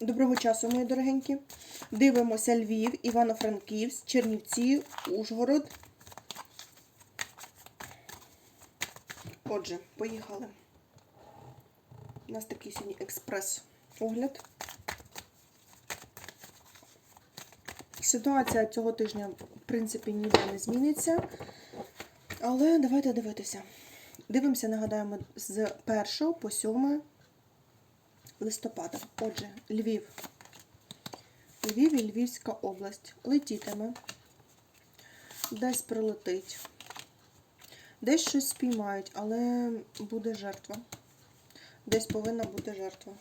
Доброго часу, мої дорогенькі. Дивимося Львів, Івано-Франківськ, Чернівці, Ужгород. Отже, поїхали. У нас такий сьогодні експрес-огляд. Ситуація цього тижня, в принципі, ніде не зміниться. Але давайте дивитися. Дивимося, нагадаємо, з 1 по 7 листопада. Отже, Львів. Львів і Львівська область. Летітиме. Десь прилетить. Десь щось спіймають, але буде жертва. Десь повинна бути жертва.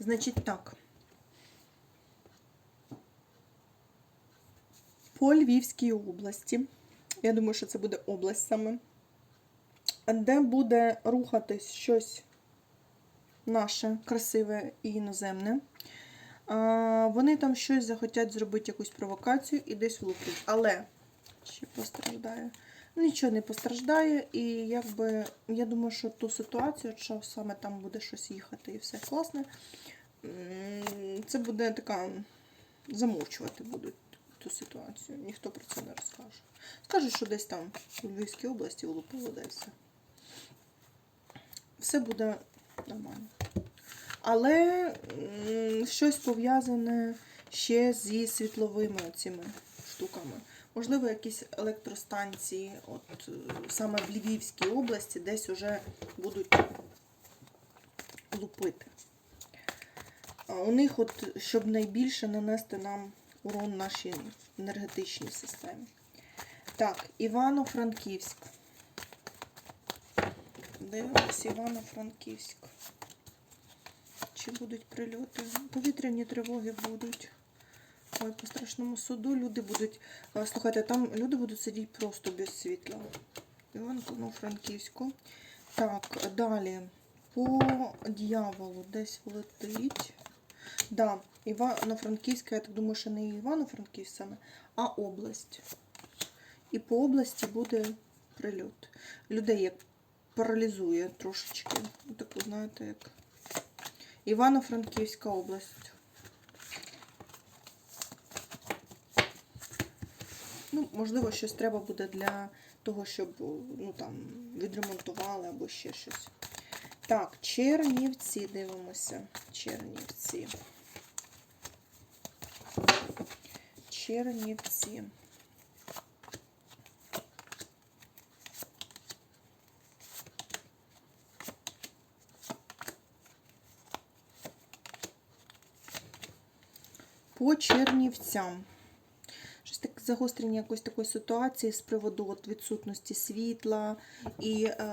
Значить так. По Львівській області. Я думаю, що це буде область саме. Де буде рухатись щось наше, красиве і іноземне. Вони там щось захотять зробити якусь провокацію і десь влупить. Але ще постраждає. Нічого не постраждає, і якби я думаю, що ту ситуацію, що саме там буде щось їхати і все класне, це буде така замовчувати будуть ту ситуацію. Ніхто про це не розкаже. Скажуть, що десь там у Львівській області влупило десь. все. Буде нормально. Але щось пов'язане ще зі світловими цими штуками. Можливо, якісь електростанції, от е, саме в Львівській області, десь уже будуть лупити. А у них, от, щоб найбільше нанести нам урон нашій енергетичній системі. Так, Івано-Франківськ. Дивимось, Івано-Франківськ. Чи будуть прильоти? Повітряні тривоги будуть. Ой, по страшному суду люди будуть. Слухайте, там люди будуть сидіти просто без світла. Івано-Франківську. Так, далі. По дьяволу десь влетить. Да, Івано-Франківська, я так думаю, що не Івано-Франківськ саме, а область. І по області буде прильот. Людей як паралізує трошечки. Таку, знаєте, як Івано-Франківська область. Ну, можливо, щось треба буде для того, щоб ну, там, відремонтували або ще щось. Так, Чернівці дивимося. Чернівці. Чернівці. По Чернівцям. Щось таке загострення якоїсь такої ситуації з приводу от відсутності світла. І е,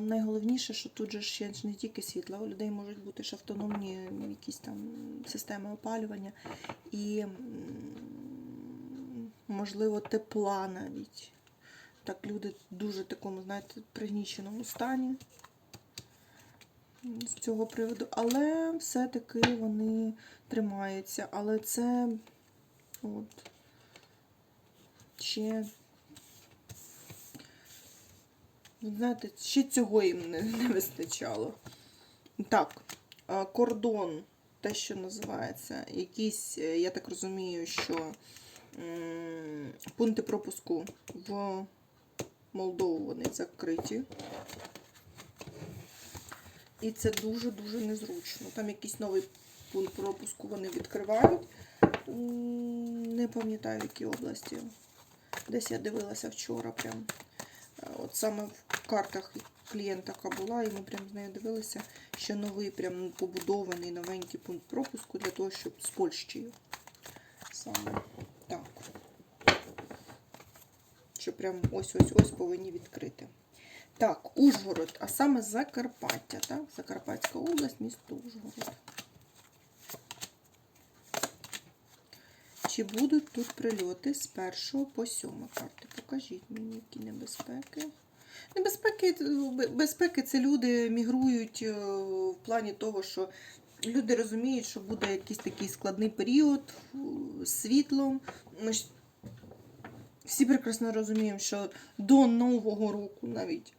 найголовніше, що тут же ще не тільки світла, у людей можуть бути ж автономні якісь там системи опалювання і, можливо, тепла навіть. Так, люди дуже такому, знаєте, пригніченому стані з цього приводу. Але все-таки вони тримаються. Але це от ще, знаєте, ще цього їм не, не вистачало. Так, кордон, те, що називається, якісь, е, я так розумію, що пункти пропуску в Молдову вони закриті. І це дуже-дуже незручно. Там якийсь новий пункт пропуску вони відкривають. Не пам'ятаю, в якій області. Десь я дивилася вчора прям. Е, От саме в картах клієнта яка була, і ми прям з нею дивилися, що новий прям побудований новенький пункт пропуску для того, щоб з Польщею. Саме так. Що прям ось-ось-ось повинні відкрити. Так, Ужгород, а саме Закарпаття, так? Закарпатська область, місто Ужгород. Чи будуть тут прильоти з 1 по 7 карти? Покажіть мені, які небезпеки. Небезпеки, безпеки це люди мігрують е, в плані того, що люди розуміють, що буде якийсь такий складний період з світлом. Ми ж всі прекрасно розуміємо, що до Нового року навіть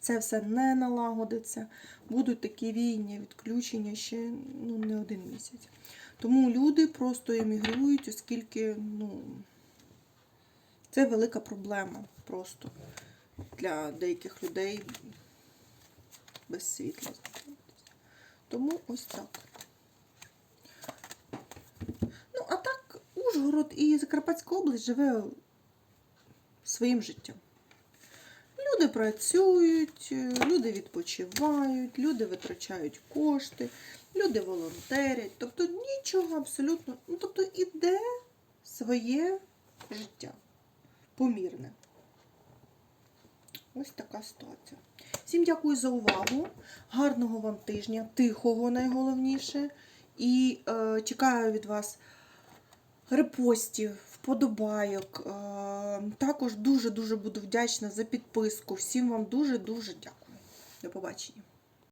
це все не налагодиться. Будуть такі війні, відключення ще ну, не один місяць. Тому люди просто емігрують, оскільки ну, це велика проблема просто для деяких людей без світла. Тому ось так. Ну, а так, Ужгород і Закарпатська область живе своїм життям. Люди працюють, люди відпочивають, люди витрачають кошти, люди волонтерять. Тобто нічого абсолютно. Ну, тобто іде своє життя помірне. Ось така ситуація. Всім дякую за увагу. Гарного вам тижня, тихого найголовніше. І е, чекаю від вас репостів, вподобайок. Е, також дуже-дуже буду вдячна за підписку. Всім вам дуже-дуже дякую. До побачення.